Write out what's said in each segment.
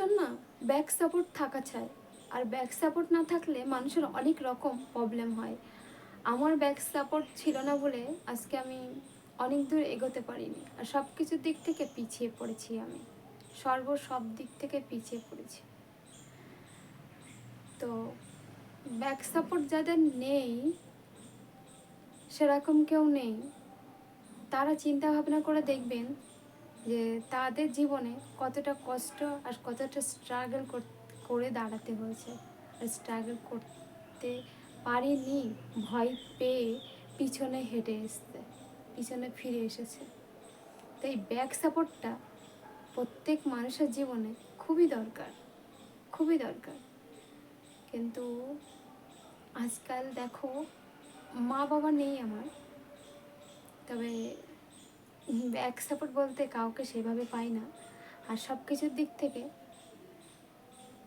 মানুষের না back support থাকা চাই আর ব্যাক সাপোর্ট না থাকলে মানুষের অনেক রকম প্রবলেম হয়। আমার ব্যাক সাপোর্ট ছিল না বলে আজকে আমি অনেক দূর এগোতে পারিনি। আর সব কিছুর দিক থেকে পিছিয়ে পড়েছি আমি। সর্ব সব দিক থেকে পিছিয়ে পড়েছি। তো ব্যাক সাপোর্ট যাদের নেই, সেরকম কেউ নেই। তারা চিন্তা ভাবনা করে দেখবেন যে তাদের জীবনে কতটা কষ্ট আর কতটা স্ট্রাগল করে দাঁড়াতে হয়েছে। আর স্ট্রাগল করতে পারেনি, ভয় পেয়ে পিছনে হেঁটে এসতে পিছনে ফিরে এসেছে। তাই ব্যাক সাপোর্টটা প্রত্যেক মানুষের জীবনে খুবই দরকার খুবই দরকার। কিন্তু আজকাল দেখো মা বাবা নেই আমার। তবে ব্যাক সাপোর্ট বলতে কাউকে সেভাবে পাই না। আর সব কিছুর দিক থেকে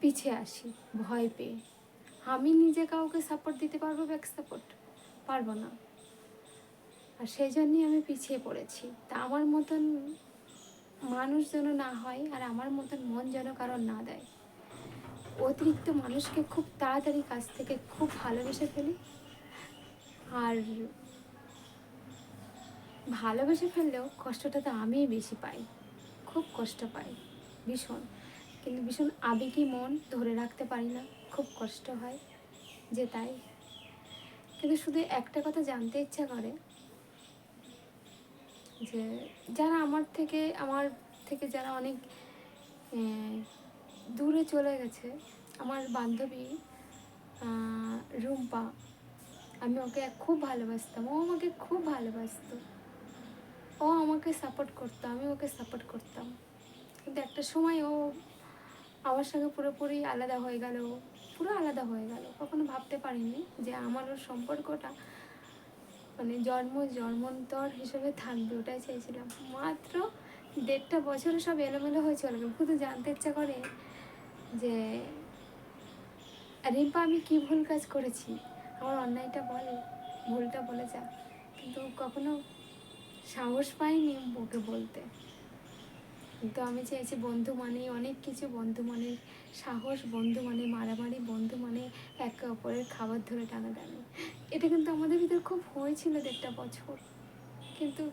পিছিয়ে আসি, ভয় পেয়ে। আমি নিজে কাউকে সাপোর্ট দিতে পারব ব্যাক সাপোর্ট? পারব না। আর সেই জন্যই আমি পিছিয়ে পড়েছি। তা আমার মতন মানুষ যেন না হয়, আর আমার মতন মন যেন কারণ না দেয়। অতিরিক্ত মানুষকে খুব তাড়াতাড়ি কাছ থেকে খুব ভালোবেসে ফেলি। আর ভালোবেসে ফেললেও কষ্টটা তো আমিই বেশি পাই। খুব কষ্ট পাই, ভীষণ। কিন্তু ভীষণ আবেগী মন ধরে রাখতে পারি না, খুব কষ্ট হয় যে তাই। কিন্তু শুধু একটা কথা জানতে ইচ্ছা করে, যে যারা আমার থেকে আমার থেকে যারা অনেক দূরে চলে গেছে, আমার বান্ধবী রুম্পা, আমি ওকে খুব ভালোবাসতাম। ও আমাকে খুব ভালোবাসতো। ও আমাকে সাপোর্ট করতো, আমি ওকে সাপোর্ট করতাম। কিন্তু একটা সময় ও আমার সঙ্গে পুরোপুরি আলাদা হয়ে গেল, পুরো আলাদা হয়ে গেল। কখনো ভাবতে পারিনি যে আমার ওর সম্পর্কটা মানে জন্ম, জন্মান্তর হিসেবে থাকবে, ওটাই চাইছিলাম। মাত্র দেড়টা বছরে সব এলোমেলো হয়ে চলে শুধু জানতে ইচ্ছা করে যে রিম্পা আমি কি ভুল কাজ করেছি? আমার অন্যায়টা বলে, ভুলটা বলে যা। কিন্তু কখনো সাহস পাইনি ওকে বলতে। কিন্তু আমি চেয়েছি বন্ধু মানেই অনেক কিছু বন্ধু মানে সাহস, বন্ধু মানে মারামারি, বন্ধু মানে একে অপরের খাবার ধরে টানা টানাটানি। এটা কিন্তু আমাদের ভিতর খুব হয়েছিল দেড়টা বছর। কিন্তু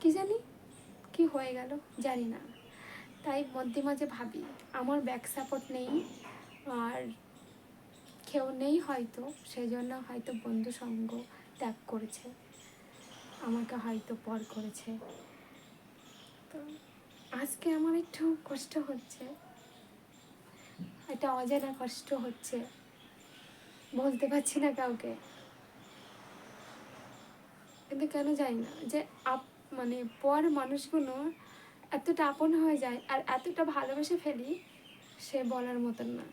কি জানি কি হয়ে গেল জানি না। তাই মধ্যে মাঝে ভাবি, আমার ব্যাক সাপোর্ট নেই, আর কেউ নেই হয়তো সেই জন্য হয়তো বন্ধু সঙ্গ ত্যাগ করেছে। আমাকে হয়তো পর করেছে। তো আজকে আমার একটু কষ্ট হচ্ছে। একটা অজানা কষ্ট হচ্ছে। বলতে পারছি না কাউকে। কিন্তু কেন জানি না যে আপ মানে পর মানুষগুলো এতটা আপন হয়ে যায় আর এতটা ভালোবেসে ফেলি সে বলার মতন না।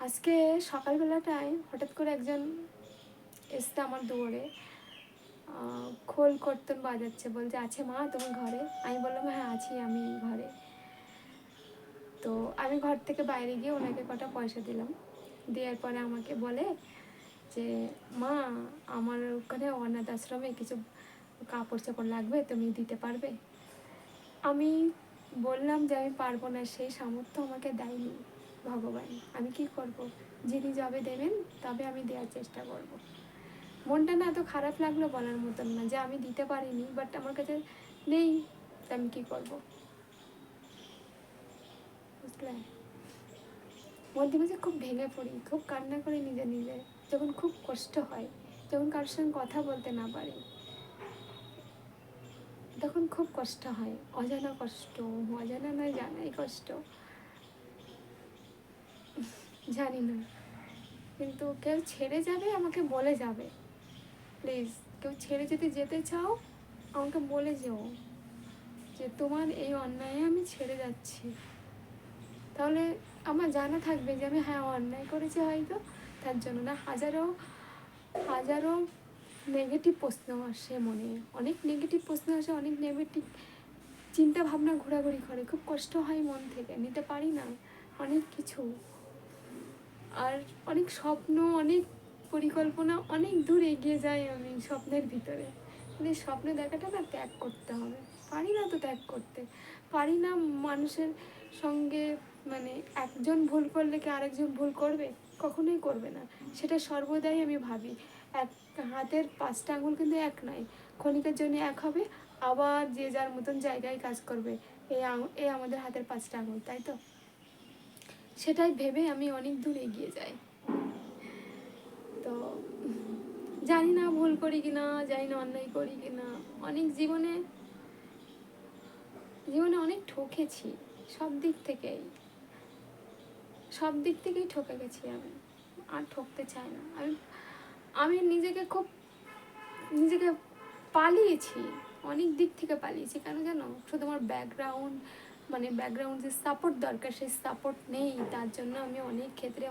আজকে সকালবেলাটায় হঠাৎ করে একজন এসছে আমার দুয়ারে খোল কর্তন বাজাচ্ছে, বলছে, আছে মা তুমি ঘরে? আমি বললাম হ্যাঁ আছি আমি ঘরে। তো আমি ঘর থেকে বাইরে গিয়ে ওনাকে কটা পয়সা দিলাম। দেওয়ার পরে আমাকে বলে যে, মা, আমার ওখানে অনাথ আশ্রমে কিছু কাপড় চাপড় লাগবে, তুমি দিতে পারবে? আমি বললাম যে, আমি পারব না, সেই সামর্থ্য আমাকে দেয়নি ভগবান। আমি কি করব? যিনি যবে দেবেন, তবে আমি দেওয়ার চেষ্টা করব। মনটা না এত খারাপ লাগল বলার মতন না, যে আমি দিতে পারিনি বাট আমার কাছে নেই আমি কি করব? বুঝলে? মধ্যে মাঝে খুব ভেঙে পড়ি, খুব কান্না করি নিজে নিজে, যখন খুব কষ্ট হয়, যখন কারোর সঙ্গে কথা বলতে না পারি, তখন খুব কষ্ট হয়, অজানা কষ্ট, অজানা নয়, জানাই কষ্ট। জানি না, কিন্তু কেউ ছেড়ে যাবে, আমাকে বলে যাবে। প্লিজ, কেউ ছেড়ে যদি যেতে চাও, আমাকে বলে যেও যে তোমার এই অন্যায়ে আমি ছেড়ে যাচ্ছি। তাহলে আমার জানা থাকবে যে আমি হ্যাঁ অন্যায় করেছি হয়তো, তার জন্য না, হাজারো হাজারো নেগেটিভ প্রশ্ন আসে মনে। অনেক নেগেটিভ প্রশ্ন আসে, অনেক নেগেটিভ চিন্তা ভাবনা ঘোরাঘুরি করে। খুব কষ্ট হয় মন থেকে, নিতে পারি না, অনেক কিছু। আর অনেক স্বপ্ন, অনেক পরিকল্পনা অনেক দূর এগিয়ে যায় আমি স্বপ্নের ভিতরে। মানে স্বপ্ন দেখাটা না ত্যাগ করতে হবে। পারি না তো ত্যাগ করতে। পারি না মানুষের সঙ্গে মানে একজন ভুল করলে কি আরেকজন ভুল করবে? কখনোই করবে না। সেটা সর্বদাই আমি ভাবি। এক হাতের পাঁচটা আঙুল কিন্তু এক নয়। ক্ষণিকের জন্য এক হবে, আবার যে যার মতন জায়গায় কাজ করবে এই এই আমাদের হাতের পাঁচটা আঙুল, তাই তো? সেটাই ভেবে আমি অনেক দূর এগিয়ে যাই। তো জানি না ভুল করি কি না জানি না অন্যায় করি কি না অনেক জীবনে জীবনে অনেক ঠকেছি, সব দিক থেকেই। সব দিক থেকেই ঠকে গেছি আমি, আর ঠকতে চাই না। আমি আমি নিজেকে খুব, নিজেকে পালিয়েছি, অনেক দিক থেকে পালিয়েছি। কেন জানো? শুধু আমার ব্যাকগ্রাউন্ড মানে ব্যাকগ্রাউন্ড যে সাপোর্ট দরকার, সেই সাপোর্ট নেই। তার জন্য আমি অনেক ক্ষেত্রে